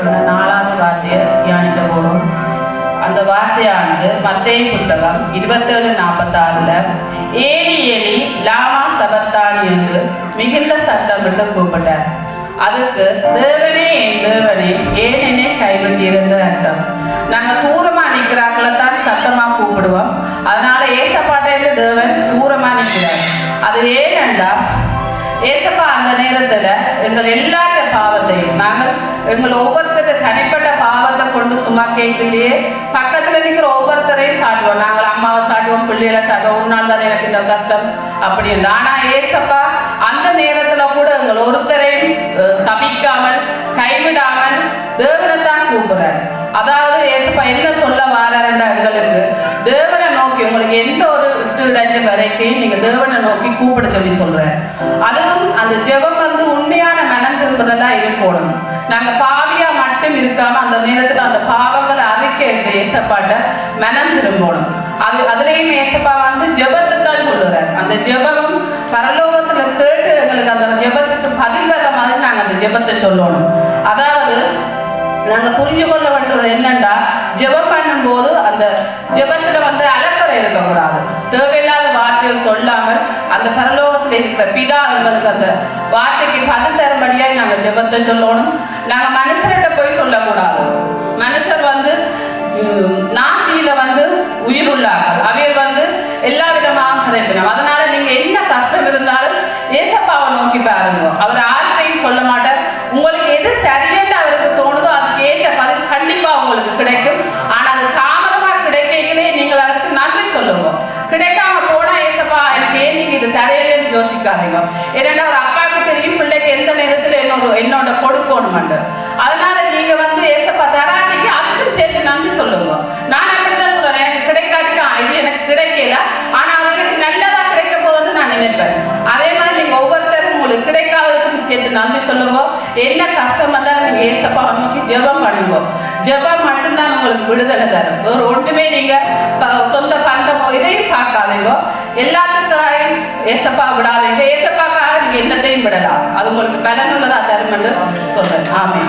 சொன்ன நாலாவது வார்த்தையை தியானிக்க போகிறோம் அந்த வார்த்தையானது மத்திய புத்தகம் இருபத்தேழு நாற்பத்தாறுல ஏலி ஏலி லாமா சபத்தானி என்று மிகுந்த சத்தம் விட்டு கூப்பிட்டார். அதுக்கு தேவனே என் தேவனே ஏனெனே கைவிட்டிருந்த அர்த்தம். நாங்க தூரமா நிற்கிறாங்கள தான் சத்தமா கூப்பிடுவோம். அதனால ஏசப்பாட்டையில தேவன் தூரமா நிற்கிறார். அது ஏனென்றா ஏசப்பா அந்த நேரத்துல எங்கள் எல்லாத்த பாவத்தையும் நாங்கள் எங்கள் ஒவ்வொருத்தர தனிப்பட்ட பாவத்தை கொண்டு சும்மா கேட்கலையே பக்கத்துல நிற்கிற ஒவ்வொருத்தரையும் சாடுவோம் நாங்கள் அம்மாவை சாடுவோம் பிள்ளைகளை சாடுவோம் உன்னால் தான் எனக்கு இந்த கஷ்டம்? அப்படி இல்லை. ஆனா ஏசப்பா அந்த நேரத்துல கூட எங்கள் ஒருத்தரையும் சபிக்காமல் கைவிடாமல் தேவனைத்தான் கூப்பிடுறார். அதாவது ஏசப்பா என்ன சொல்ல வாராருண்டா எங்களுக்கு தேவனை நோக்கி உங்களுக்கு எந்த ஒரு விட்டு இடைஞ்ச வரைக்கும் நீங்க தேவனை நோக்கி கூப்பிட சொல்லி சொல்ற அதுவும் அந்த ஜெபம் வந்து உண்மையான மன திரும்புதெல்லாம் இருக்கணும் நாங்க பாவியா மட்டும் இருக்காம அந்த நேரத்துல அந்த பாவங்களை அறிக்கை எடுத்து ஏசப்பாட்ட மனம் திரும்பணும் அது அதுலயும் ஏசப்பா வந்து ஜெபத்தை தான் சொல்லுறார். அந்த ஜெபம் பரலோகத்துல கேட்டு எங்களுக்கு அந்த ஜெபத்துக்கு பதில் வர மாதிரி நாங்க அந்த ஜெபத்தை சொல்லணும். அதாவது நாங்க புரிஞ்சு கொள்ள வேண்டியது என்னன்னா ஜெபம் பண்ணும்போது அந்த ஜெபத்துல வந்து அலப்பறை இருக்கக்கூடாது. தேவையில்லாத வார்த்தைகள் சொல்லாமல் அந்த பரலோகத்தில் இருக்கிற பிதா எங்களுக்கு அந்த வார்த்தைக்கு பதில் தரும்படியாய் நாங்க ஜெபத்தை சொல்லணும். நாங்க மனுஷர்கிட்ட போய் சொல்லக்கூடாது. மனுஷர் வந்து நாசியில வந்து உயிர் உள்ளார்கள். அவையில் வந்து எல்லா விதமாக கதைப்பினோம் அதனால நீங்க என்ன கஷ்டம் இருந்தாலும் ஏசப்பாவை நோக்கி பாருங்க. அவர் ஆர்த்தையும் சொல்ல மாட்டார். உங்களுக்கு எது சரியென்று அவருக்கு தோணுதோ அதுக்கு ஏற்ற பதில் கண்டிப்பா உங்களுக்கு கிடைக்கும். ஆனா அது தாமதமா கிடைக்கலே நீங்கள் அதுக்கு நன்றி சொல்லுங்க. கிடைக்காம போனா ஏசப்பா எனக்கு ஏன் நீங்க இது தரையிலேன்னு யோசிக்காதீங்க. ஏன்னா ஒரு அப்பா எந்த நேரத்தில் என்னோட என்னோட கொடுக்கணும் அதனால நீங்க வந்து ஏசப்பா தராட்டிக்கு அதுக்கும் சேர்த்து நன்றி சொல்லுங்க. நான் அப்படித்தான் சொல்றேன். எனக்கு கிடைக்காட்டிக்கா இது எனக்கு கிடைக்கல. ஆனா அவங்களுக்கு நல்லதா கிடைக்க போதுன்னு நான் நினைப்பேன். அதே மாதிரி நீங்க ஒவ்வொருத்தரும் உங்களுக்கு கிடைக்காததுக்கும் சேர்த்து நன்றி சொல்லுங்க. என்ன கஷ்டம் இருந்தாலும் நீங்க ஏசப்பா நோக்கி ஜெபம் பண்ணுங்க. ஜெபம் மட்டும்தான் உங்களுக்கு விடுதலை தரும். ஒரு ஒன்றுமே நீங்க சொந்த பந்தமோ இதையும் பார்க்காதீங்க. எல்லாத்துக்கும் ஏசப்பா விடாதீங்க. ஏசப்பாக்காக நீங்க விடலாம் அது உங்களுக்கு பலனுள்ளதா தரும் என்று சொல்றேன். ஆமே